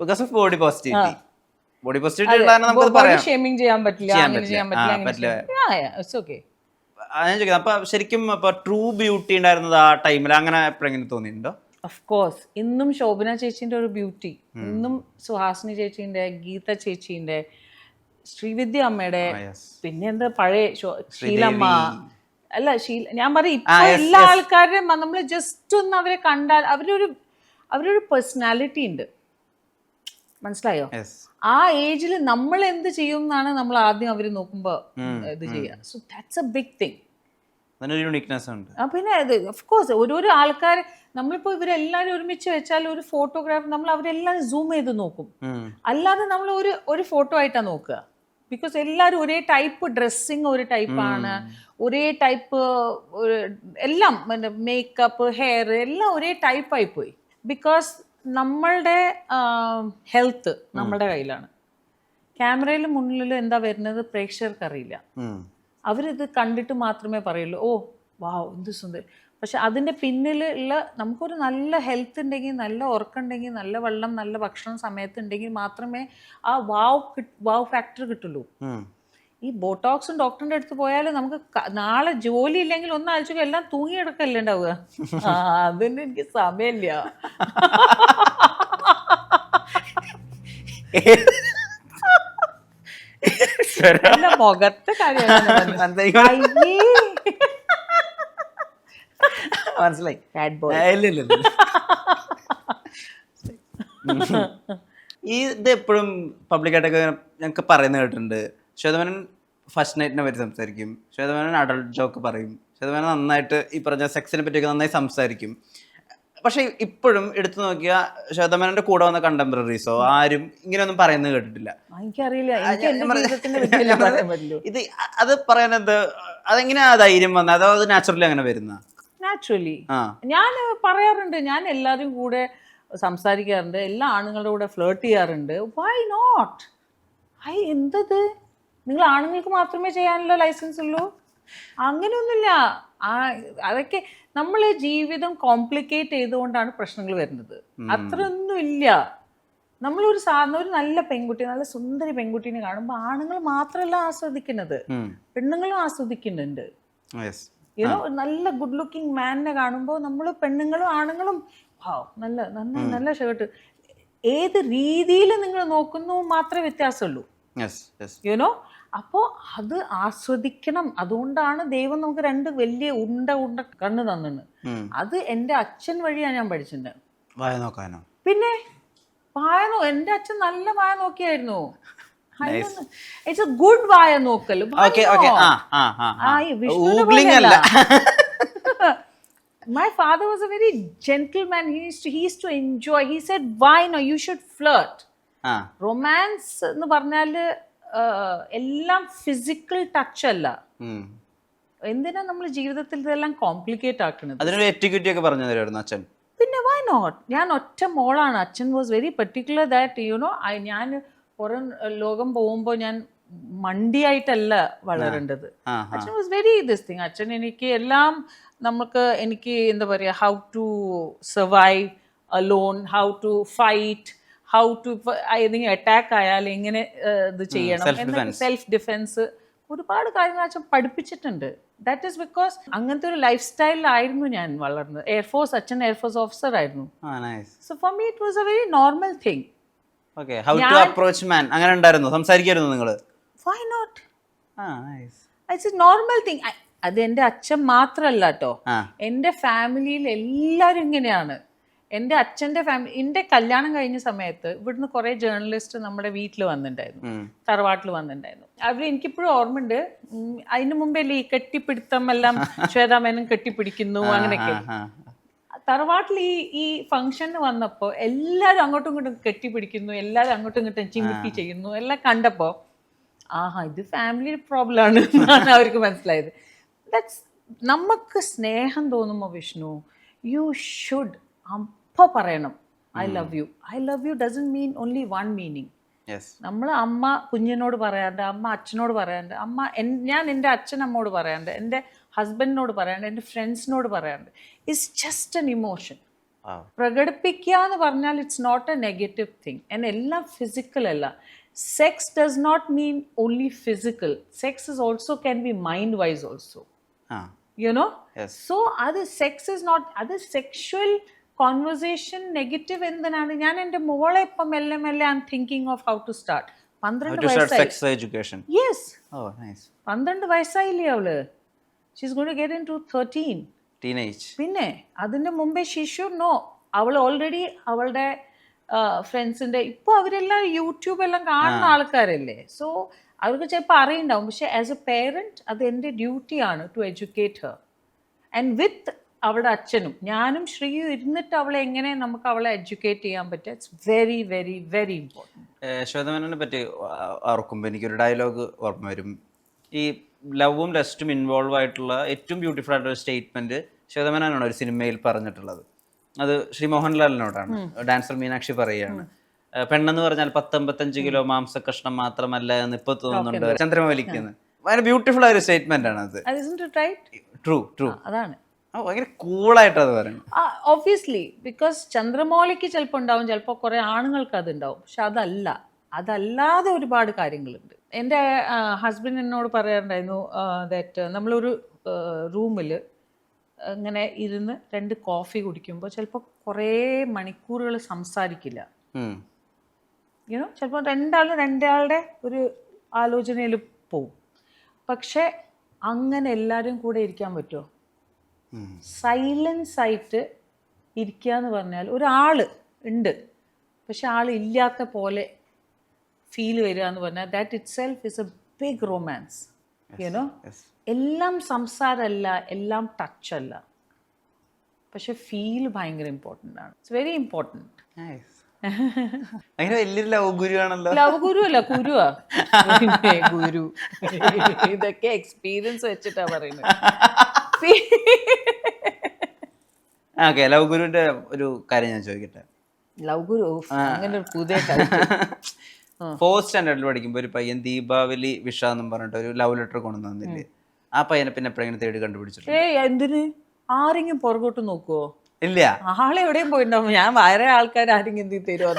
Because of body positivity body positivity ഉള്ളതാണ് നമുക്കത് പറയാം. ഷേമിംഗ് ചെയ്യാൻ പറ്റില്ല ചെയ്യാൻ അങ്ങനെ പറ്റില്ല. ചെയ്യാൻ. ചെയ്യാൻ ഓക്കെ ഞാൻ ചോദിക്കുന്നത്. അപ്പൊ ശരിക്കും അപ്പൊ ട്രൂ ബ്യൂട്ടി ഉണ്ടായിരുന്നത് ആ ടൈമിൽ അങ്ങനെ എപ്പോഴെങ്കിലും തോന്നിയിട്ടുണ്ടോ? ഓഫ് കോഴ്സ് ഇന്നും ശോഭന ചേച്ചിന്റെ ഒരു ബ്യൂട്ടി ഇന്നും സുഹാസിനി ചേച്ചിന്റെ ഗീത ചേച്ചിന്റെ ശ്രീവിദ്യ അമ്മയുടെ പിന്നെ എന്താ പഴയ ശീലമ്മ. അല്ല ശീല ഞാൻ പറയും ഇപ്പൊ എല്ലാ. ആൾക്കാരുടെയും നമ്മൾ ജസ്റ്റ് ഒന്ന് അവരെ കണ്ടാൽ അവരൊരു അവരൊരു പേഴ്സണാലിറ്റി ഉണ്ട്. മനസ്സിലായോ? ആ ഏജിൽ നമ്മൾ എന്ത് ചെയ്യും എന്നാണ് നമ്മൾ ആദ്യം അവർ നോക്കുമ്പോൾ ഇത് ചെയ്യുക. So that's a big thing ഉണ്ട്. പിന്നെ അത് ഓഫ് കോഴ്സ് ഓരോരോ ആൾക്കാർ നമ്മളിപ്പോൾ ഇവരെല്ലാവരും ഒരുമിച്ച് വെച്ചാൽ ഒരു ഫോട്ടോഗ്രാഫ് നമ്മൾ അവരെല്ലാം സൂം ചെയ്ത് നോക്കും. അല്ലാതെ നമ്മൾ ഒരു ഒരു ഫോട്ടോ ആയിട്ടാണ് നോക്കുക. ബിക്കോസ് എല്ലാവരും ഒരേ ടൈപ്പ് ഡ്രസ്സിങ് ഒരു ടൈപ്പാണ് ഒരേ ടൈപ്പ് എല്ലാം മേക്കപ്പ് ഹെയർ എല്ലാം ഒരേ ടൈപ്പ് ആയി പോയി ബിക്കോസ് നമ്മളുടെ ഹെൽത്ത് നമ്മളുടെ കയ്യിലാണ്. ക്യാമറയിൽ മുന്നിൽ എന്താ വരുന്നത് പ്രേക്ഷകർക്ക് അറിയില്ല ഉം. അവരിത് കണ്ടിട്ട് മാത്രമേ പറയുള്ളൂ. ഓ വാവ് എന്ത് സുന്ദരം. പക്ഷെ അതിന്റെ പിന്നിൽ ഉള്ള നമുക്കൊരു നല്ല ഹെൽത്ത് ഉണ്ടെങ്കിൽ നല്ല ഉറക്കമുണ്ടെങ്കിൽ നല്ല വെള്ളം നല്ല ഭക്ഷണം സമയത്ത് ഉണ്ടെങ്കിൽ മാത്രമേ ആ വാവ് കിട്ട് വാവ് ഫാക്ടർ കിട്ടുള്ളൂ. ഈ ബോട്ടോക്സും ഡോക്ടറിന്റെ അടുത്ത് പോയാൽ നമുക്ക് നാളെ ജോലി ഇല്ലെങ്കിൽ ഒന്ന് ആഴ്ച എല്ലാം തൂങ്ങിയെടുക്കല്ലേ ഉണ്ടാവുക? ആ അതിന് എനിക്ക് സമയമില്ല. മുഖത്തെ? മനസ്സിലായി. ഈ ഇത് എപ്പോഴും പബ്ലിക്കായിട്ടൊക്കെ ഞങ്ങൾക്ക് പറയുന്ന കേട്ടിട്ടുണ്ട്. ശ്വേതമേനൻ ഫസ്റ്റ് നൈറ്റിനെ പറ്റി സംസാരിക്കും. ശ്വേതമേനൻ അഡൾട്ട് ജോക്ക് പറയും. ശ്വേതമേനൻ നന്നായിട്ട് ഈ പറഞ്ഞ സെക്സിനെ പറ്റിയൊക്കെ നന്നായി സംസാരിക്കും. പക്ഷേ ഇപ്പോഴും എടുത്തു നോക്കിയാൽ ശ്വേതമേനന്റെ കൂടെ വന്ന കണ്ടംപററീസോ ആരും ഇങ്ങനെയൊന്നും പറയുന്നത് കേട്ടിട്ടില്ല. എനിക്കറിയില്ല. ഇത് അത് പറയാനെന്ത്? അതെങ്ങനെയാ ധൈര്യം വന്നത് അതോ അത് നാച്ചുറലി അങ്ങനെ വരുന്ന? നാച്ചുറലി ഞാൻ പറയാറുണ്ട്. ഞാൻ എല്ലാവരും കൂടെ സംസാരിക്കാറുണ്ട്. എല്ലാ ആണുങ്ങളുടെ കൂടെ ഫ്ലേർട്ട് ചെയ്യാറുണ്ട്. വൈ നോട്ട് ഐ എന്തത് നിങ്ങൾ ആണുങ്ങൾക്ക് മാത്രമേ ചെയ്യാനുള്ള ലൈസൻസ് ഉള്ളൂ? അങ്ങനെയൊന്നുമില്ല. ആ അതൊക്കെ നമ്മൾ ജീവിതം കോംപ്ലിക്കേറ്റ് ചെയ്തുകൊണ്ടാണ് പ്രശ്നങ്ങൾ വരുന്നത്. അത്രയൊന്നുമില്ല. നമ്മളൊരു സാധാരണ ഒരു നല്ല പെൺകുട്ടി നല്ല സുന്ദരി പെൺകുട്ടീനെ കാണുമ്പോൾ ആണുങ്ങൾ മാത്രമല്ല ആസ്വദിക്കുന്നത്. പെണ്ണുങ്ങളും ആസ്വദിക്കുന്നുണ്ട്. യുനോ നല്ല ഗുഡ് ലുക്കിംഗ് മാനിനെ കാണുമ്പോൾ നമ്മൾ പെണ്ണുങ്ങളും ആണുങ്ങളും നല്ല നല്ല നല്ല ഷർട്ട് ഏത് രീതിയിൽ നിങ്ങൾ നോക്കുന്നു മാത്രമേ വ്യത്യാസമുള്ളൂ. യെസ് യെസ് യുനോ അപ്പോൾ അത് ആസ്വദിക്കണം. അതുകൊണ്ടാണ് ദൈവം നമുക്ക് രണ്ട് വലിയ ഉണ്ട ഉണ്ട കണ്ണ് തന്നിട്ടുണ്ട് അത് എന്റെ അച്ഛൻ വഴിയാണ് ഞാൻ പഠിച്ചിട്ടുണ്ട് വായ നോക്കാനോ? പിന്നെ വായ നോ എന്റെ അച്ഛൻ നല്ല വായ നോക്കിയായിരുന്നു. ഇറ്റ്സ് എ ഗുഡ് വായ നോക്കൽ My father was a very gentleman. He used to, he used to enjoy. He said, "Why no? You should flirt." Romance എന്ന് പറഞ്ഞാൽ എല്ലാം ഫിസിക്കൽ ടച്ച് അല്ല. എന്തിനാ നമ്മൾ ജീവിതത്തിൽ ഇതെല്ലാം കോംപ്ലിക്കേറ്റ് ആക്കുന്നത്? അതിനൊരു എറ്റിക്യൂറ്റി ഒക്കെ പറഞ്ഞു തരുമായിരുന്നു അച്ഛൻ. പിന്നെ വൈ നോട്ട് ഞാൻ ഒറ്റ മോളാണ്. അച്ഛൻ was very particular that you know ഞാൻ പുറം ലോകം പോകുമ്പോൾ ഞാൻ മണ്ടിയായിട്ടല്ല വളരേണ്ടത്. അച്ഛൻ വാസ് വെരി ദിസ് തിങ് അച്ഛൻ എനിക്ക് എല്ലാം നമുക്ക് എനിക്ക് എന്താ പറയുക how to survive alone how to fight how to ഏതെങ്കിലും അറ്റാക്ക് ആയാൽ എങ്ങനെ ഇത് ചെയ്യണം സെൽഫ് ഡിഫെൻസ് ഒരുപാട് കാര്യങ്ങൾ അച്ഛൻ പഠിപ്പിച്ചിട്ടുണ്ട്. ദാറ്റ് ഈസ് ബിക്കോസ് അങ്ങനത്തെ ഒരു ലൈഫ് സ്റ്റൈലിലായിരുന്നു ഞാൻ വളർന്നത്. എയർഫോഴ്സ് അച്ഛൻ എയർഫോഴ്സ് ഓഫീസർ ആയിരുന്നു. So for me it was a very normal thing okay how to approach man അങ്ങനെ ഉണ്ടായിരുന്നു. സംസാരിക്കായിരുന്നു നിങ്ങൾ വൈ നോട്ട് ആ nice it's a normal thing അത് എന്റെ അച്ഛൻ മാത്രമല്ല കേട്ടോ ആ. എന്റെ ഫാമിലിയിൽ എല്ലാവരും ഇങ്ങനെയാണ്. എന്റെ അച്ഛന്റെ ഫാമിലി എന്റെ കല്യാണം കഴിഞ്ഞ സമയത്ത് ഇവിടുന്ന് കുറേ ജേർണലിസ്റ്റ് നമ്മുടെ വീട്ടിൽ വന്നിട്ടുണ്ടായിരുന്നു. തറവാട്ടിൽ വന്നിട്ടുണ്ടായിരുന്നു. അവർ എനിക്കിപ്പോഴും ഓർമ്മയുണ്ട്. അതിന് മുമ്പേ ഈ കെട്ടിപ്പിടുത്തം എല്ലാം ശ്വേതാമേനും കെട്ടിപ്പിടിക്കുന്നു അങ്ങനെയൊക്കെ. തറവാട്ടിൽ ഈ ഈ ഫംഗ്ഷന് വന്നപ്പോൾ എല്ലാവരും അങ്ങോട്ടും ഇങ്ങോട്ടും കെട്ടിപ്പിടിക്കുന്നു എല്ലാവരും അങ്ങോട്ടും ഇങ്ങോട്ടും ചിമ്മിപ്പി ചെയ്യുന്നു എല്ലാം കണ്ടപ്പോൾ ആഹാ ഇത് ഫാമിലി പ്രോബ്ലം ആണ് എന്നാണ് അവർക്ക് മനസ്സിലായത്. ദാറ്റ്സ് നമുക്ക് സ്നേഹം തോന്നുമോ വിഷ്ണു യു ഷുഡ് അപ്പോൾ പറയണം I love you. I love you doesn't mean only one meaning നമ്മൾ അമ്മ കുഞ്ഞിനോട് പറയാണ്ട് അമ്മ അച്ഛനോട് പറയാണ്ട് അമ്മ ഞാൻ എന്റെ അച്ഛനമ്മോട് പറയാണ്ട് എന്റെ ഹസ്ബൻഡിനോട് പറയാണ്ട് എന്റെ ഫ്രണ്ട്സിനോട് പറയാണ്ട് ഇറ്റ്സ് ജസ്റ്റ് എൻ ഇമോഷൻ പ്രകടിപ്പിക്കുക എന്ന് പറഞ്ഞാൽ it's not a negative thing എന്റെ എല്ലാം ഫിസിക്കൽ അല്ല. Sex does not mean only physical sex is also can be mind wise also you know so അത് സെക്സ് ഇസ് നോട്ട് അത് സെക്ഷുവൽ കോൺവെർസേഷൻ നെഗറ്റീവ് എന്തിനാണ്? ഞാൻ എന്റെ മോളെ ഇപ്പം മെല്ലെ മെല്ലെ I'm thinking of how to start പന്ത്രണ്ട് വയസ്സായി. യെസ് നൈസ് പന്ത്രണ്ട് വയസ്സായില്ലേ അവൾ? She's gonna get into thirteen teenage പിന്നെ അതിന്റെ മുമ്പേ ശിശു നോ അവൾ ഓൾറെഡി അവളുടെ ഫ്രണ്ട്സിന്റെ ഇപ്പോൾ അവരെല്ലാം യൂട്യൂബ് എല്ലാം കാണുന്ന ആൾക്കാരല്ലേ? സോ അവർക്ക് ചിലപ്പോൾ അറിയുണ്ടാവും. പക്ഷെ ആസ് എ പേരന്റ് അത് എന്റെ ഡ്യൂട്ടിയാണ് to educate her and with അവളുടെ അച്ഛനും. ഞാനും ശ്രീയും ഇരുന്നിട്ട് അവളെ എങ്ങനെ നമുക്ക് അവളെ എഡ്യൂക്കേറ്റ് ചെയ്യാൻ പറ്റുക? It's very very very important ശ്വേതമേനനെ പറ്റി ഓർക്കുമ്പോൾ എനിക്കൊരു ഡയലോഗ് ഓർമ്മ വരും. ഈ ലവും ലസ്റ്റും ഇൻവോൾവ് ആയിട്ടുള്ള ഏറ്റവും ബ്യൂട്ടിഫുൾ ആയിട്ടുള്ള സ്റ്റേറ്റ്മെന്റ് ശ്വേതമേനാണ് ഒരു സിനിമയിൽ പറഞ്ഞിട്ടുള്ളത്. അത് ശ്രീ മോഹൻലാലിനോടാണ് ഡാൻസർ മീനാക്ഷി പറയുകയാണ്. പെണ്ണെന്ന് പറഞ്ഞാൽ പത്തൊമ്പത്തഞ്ച് കിലോ മാംസ കഷ്ണം മാത്രമല്ല എന്ന് ഇപ്പൊ തോന്നുന്നുണ്ട്? ചന്ദ്രമലിക്കുന്നത് ഭയങ്കര ബ്യൂട്ടിഫുൾ ആയ ഒരു സ്റ്റേറ്റ്മെന്റ് ആണ് അത്. ട്രൂ ട്രൂ അതാണ്. ഭയങ്കര അത് പറയുന്നത്. ബിക്കോസ് ചന്ദ്രമൗലിക്ക് ചിലപ്പോൾ ഉണ്ടാവും ചിലപ്പോൾ കുറേ ആണുങ്ങൾക്ക് അതുണ്ടാവും പക്ഷെ അതല്ല അതല്ലാതെ ഒരുപാട് കാര്യങ്ങളുണ്ട്. എന്റെ ഹസ്ബൻഡ് എന്നോട് പറയാറുണ്ടായിരുന്നു ദാറ്റ് നമ്മളൊരു റൂമിൽ ഇങ്ങനെ ഇരുന്ന് രണ്ട് കോഫി കുടിക്കുമ്പോൾ ചിലപ്പോൾ കുറേ മണിക്കൂറുകൾ സംസാരിക്കില്ല. യുനോ ചിലപ്പോൾ രണ്ടാളും രണ്ടാളുടെ ഒരു ആലോചനയിൽ പോവും. പക്ഷെ അങ്ങനെ എല്ലാവരും കൂടെ ഇരിക്കാൻ പറ്റുമോ. സൈലൻസ് ആയിട്ട് ഇരിക്കുക എന്ന് പറഞ്ഞാൽ ഒരാൾ ഉണ്ട്. പക്ഷെ ആൾ ഇല്ലാത്ത പോലെ ഫീൽ വരിക എന്ന് പറഞ്ഞാൽ that itself is a big romance you know. എല്ലാം സംസാരമല്ല എല്ലാം ടച്ച് അല്ല. പക്ഷെ ഫീൽ ഭയങ്കര ഇമ്പോർട്ടന്റ് ആണ്. It's very important Nice. ഭയങ്കര വലിയൊരു ലവ് ലവ് ഗുരു അല്ല ഗുരു. ഇതൊക്കെ എക്സ്പീരിയൻസ് വെച്ചിട്ടാ പറയുന്നത്. ഓക്കെ ലവ് ഗുരുവിന്റെ ഒരു കാര്യം ഞാൻ ചോദിക്കട്ടെ. ലവ് ഗുരു അങ്ങനെ ഒരു പുതിയ ഫോർത്ത് സ്റ്റാൻഡേർഡിൽ പഠിക്കുമ്പോൾ ഒരു പയ്യൻ ദീപാവലി വിഷ എന്നും പറഞ്ഞിട്ട് ഒരു ലവ് ലെറ്റർ കൊണ്ടുവന്നില്ലേ ആ പയ്യനെ പിന്നെ എപ്പോഴെങ്കിലും തേടി കണ്ടുപിടിച്ചിട്ടുണ്ട്? ഏ എന്തിന്? ആരെങ്കിലും പുറകോട്ട് നോക്കുവോ? ഇല്ല. ആളെ എവിടെയും പോയിട്ടുണ്ടാവും. ഞാൻ വേറെ ആൾക്കാർ ആരെങ്കിലും എന്ത് തരുമോ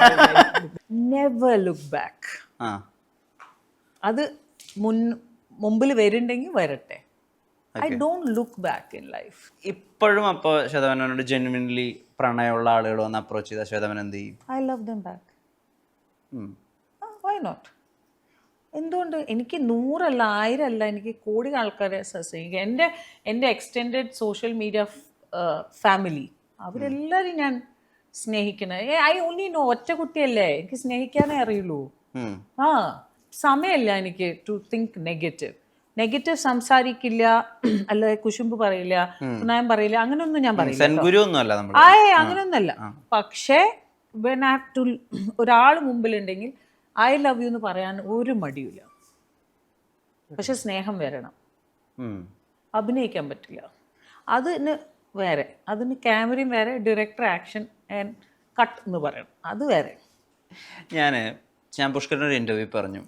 നെവർ ലുക്ക് ബാക്ക് അത് മുൻ മുമ്പിൽ വരുന്നുണ്ടെങ്കിൽ വരട്ടെ. I don't look back in life ഇപ്പോഴും അപ്പോൾ ശ്വേതമനോട് ജെന്വിൻലി പ്രണയമുള്ള ആളുകൾ വന്ന് അപ്രോച്ച് ചെയ്താൽ ശ്വേതമൻ എന്ത് ചെയ്യും? I love them back. Why not എന്തുകൊണ്ട്? എനിക്ക് നൂറല്ല ആയിരമല്ല എനിക്ക് കോടി ആൾക്കാരെ സ്നേഹിക്കുക എന്റെ എന്റെ എക്സ്റ്റെൻഡഡ് സോഷ്യൽ മീഡിയ ഫാമിലി അവരെല്ലാവരും ഞാൻ സ്നേഹിക്കുന്നത് ഐ ഓൺലി നോ ഒറ്റ കുട്ടിയല്ലേ? എനിക്ക് സ്നേഹിക്കാനേ അറിയുള്ളൂ. ആ സമയമല്ല എനിക്ക് ടു തിങ്ക് നെഗറ്റീവ് നെഗറ്റീവ് സംസാരിക്കില്ല അല്ലെ കുശുമ്പ് പറയില്ല സുനായം പറയില്ല അങ്ങനെയൊന്നും ഞാൻ പറയില്ല ആയേ അങ്ങനെയൊന്നല്ല പക്ഷേ വെൻ ഹാവ് ടു ഒരാൾ മുമ്പിലുണ്ടെങ്കിൽ ഐ ലവ് യു എന്ന് പറയാൻ ഒരു മടിയില്ല പക്ഷെ സ്നേഹം വരണം. അഭിനയിക്കാൻ പറ്റില്ല. അതിന് വേറെ അതിന് ക്യാമറയും വേറെ ഡയറക്ടർ ആക്ഷൻ ആൻഡ് കട്ട് എന്ന് പറയണം. അത് വേറെ. ഞാൻ ഞാൻ പുഷ്കരൻ ഒരു ഇന്റർവ്യൂ പറഞ്ഞു.